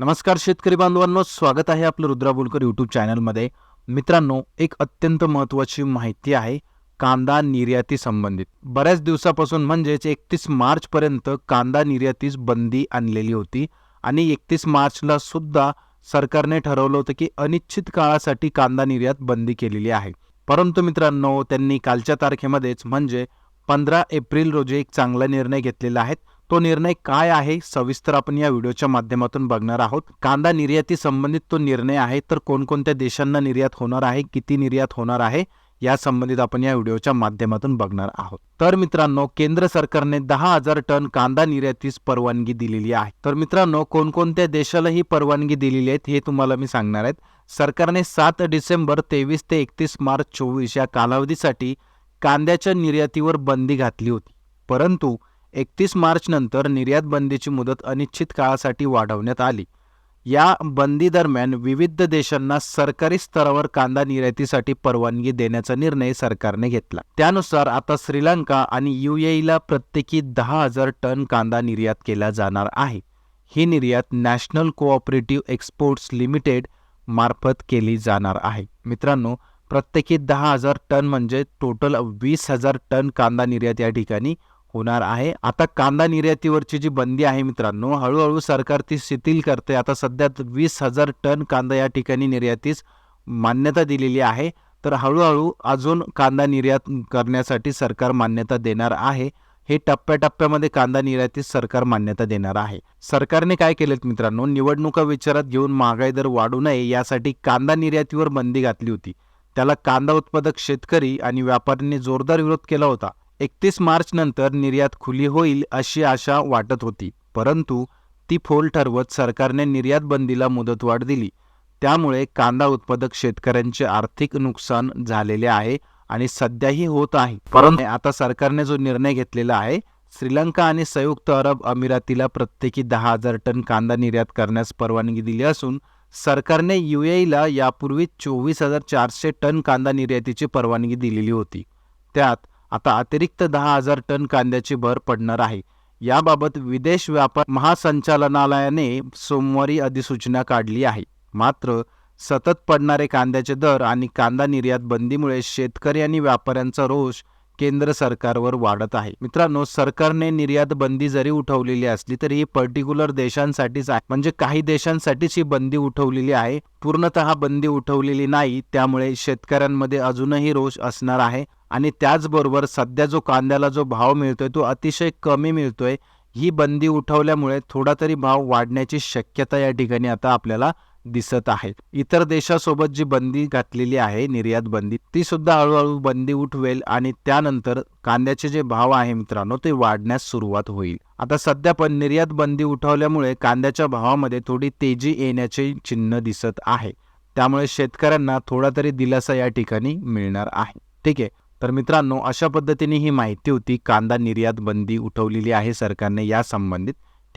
नमस्कार शेतकरी बांधवांनो स्वागत आहे आपलं रुद्रा बोलकर यूट्यूब चॅनलमध्ये. मित्रांनो एक अत्यंत महत्त्वाची माहिती आहे कांदा निर्याती संबंधित. बऱ्याच दिवसापासून म्हणजेच एकतीस मार्चपर्यंत कांदा निर्यातीस बंदी आणलेली होती आणि एकतीस मार्चला सुद्धा सरकारने ठरवलं होतं की अनिश्चित काळासाठी कांदा निर्यात बंदी केलेली आहे. परंतु मित्रांनो त्यांनी कालच्या तारखेमध्येच म्हणजे पंधरा एप्रिल रोजी एक चांगला निर्णय घेतलेला आहे. तो निर्णय काय आहे सविस्तर आपण या व्हिडिओच्या माध्यमातून बघणार आहोत. कांदा निर्याती संबंधित तो निर्णय आहे तर कोणकोणत्या देशांना निर्यात होणार आहे किती निर्यात होणार आहे या संबंधित आपण या व्हिडिओच्या माध्यमातून बघणार आहोत. तर मित्रांनो केंद्र सरकारने दहा हजार टन कांदा निर्यातीस परवानगी दिलेली आहे. तर मित्रांनो कोणकोणत्या देशाला ही परवानगी दिलेली आहे हे तुम्हाला मी सांगणार आहेत सरकारने सात डिसेंबर तेवीस ते एकतीस मार्च चोवीस या कालावधीसाठी कांद्याच्या निर्यातीवर बंदी घातली होती. परंतु एकतीस मार्च नंतर निर्यात बंदीची मुदत अनिश्चित काळासाठी वाढवण्यात आली. या बंदी दरम्यान विविध देशांना सरकारी स्तरावर कांदा निर्यातीसाठी परवानगी देण्याचा निर्णय सरकारने घेतला. त्यानुसार आता श्रीलंका आणि युएईला प्रत्येकी दहा हजार टन कांदा निर्यात केला जाणार आहे. ही निर्यात नॅशनल कोऑपरेटिव्ह एक्सपोर्ट्स लिमिटेड मार्फत केली जाणार आहे. मित्रांनो प्रत्येकी दहा हजार टन म्हणजे टोटल वीस हजार टन कांदा निर्यात या ठिकाणी होणार आहे. आता कांदा निर्यातीवरची जी बंदी आहे मित्रांनो हळूहळू सरकार ती शिथिल करते. आता सध्या वीस हजार टन कांदा या ठिकाणी निर्यातीस मान्यता दिलेली आहे. तर हळूहळू अजून कांदा निर्यात करण्यासाठी सरकार मान्यता देणार आहे. हे टप्प्याटप्प्यामध्ये कांदा निर्यातीस सरकार मान्यता देणार आहे. सरकारने काय केलेत मित्रांनो निवडणुका विचारात घेऊन महागाई दर वाढू नये यासाठी कांदा निर्यातीवर बंदी घातली होती. त्याला कांदा उत्पादक शेतकरी आणि व्यापाऱ्यांनी जोरदार विरोध केला होता. एकतीस मार्च नंतर निर्यात खुली होईल अशी आशा वाटत होती परंतु ती फोल ठरवत सरकारने निर्यात बंदीला मुदतवाढ दिली. त्यामुळे कांदा उत्पादक शेतकऱ्यांचे आर्थिक नुकसान झालेले आहे आणि सध्याही होत आहे. परंतु आता सरकारने जो निर्णय घेतलेला आहे श्रीलंका आणि संयुक्त अरब अमिरातीला प्रत्येकी दहा हजार टन कांदा निर्यात करण्यास परवानगी दिली असून सरकारने ला यापूर्वी चोवीस हजार चारशे टन कांदा निर्यातीची परवानगी दिलेली होती. त्यात आता अतिरिक्त दहा हजार टन कांद्याची भर पडणार आहे. याबाबत विदेश व्यापार महासंचालनालयाने सोमवारी अधिसूचना काढली आहे. मात्र सतत पडणारे कांद्याचे दर आणि कांदा निर्यात बंदीमुळे शेतकरी आणि व्यापाऱ्यांचा रोष केंद्र सरकारवर वाढत आहे. मित्रांनो सरकारने निर्यात बंदी जरी उठवलेली असली तरी ही पर्टिक्युलर देशांसाठीच आहे. म्हणजे काही देशांसाठीच ही बंदी उठवलेली आहे. पूर्णतः बंदी उठवलेली नाही. त्यामुळे शेतकऱ्यांमध्ये अजूनही रोष असणार आहे. आणि त्याचबरोबर सध्या जो कांद्याला जो भाव मिळतोय तो अतिशय कमी मिळतोय. ही बंदी उठवल्यामुळे थोडा तरी भाव वाढण्याची शक्यता या ठिकाणी आता आपल्याला दिसत आहे. इतर देशासोबत जी बंदी घातलेली आहे निर्यात बंदी ती सुद्धा हळूहळू बंदी उठवेल आणि त्यानंतर कांद्याचे जे भाव आहे मित्रांनो ते वाढण्यास सुरुवात होईल. आता सध्या पण निर्यात बंदी उठवल्यामुळे कांद्याच्या भावामध्ये थोडी तेजी येण्याचे चिन्ह दिसत आहे. त्यामुळे शेतकऱ्यांना थोडा तरी दिलासा या ठिकाणी मिळणार आहे. ठीक आहे. तर मित्रांनो अशा पद्धतीने ही माहिती होती कांदा निर्यात बंदी उठवलेली आहे सरकारने या संबंधित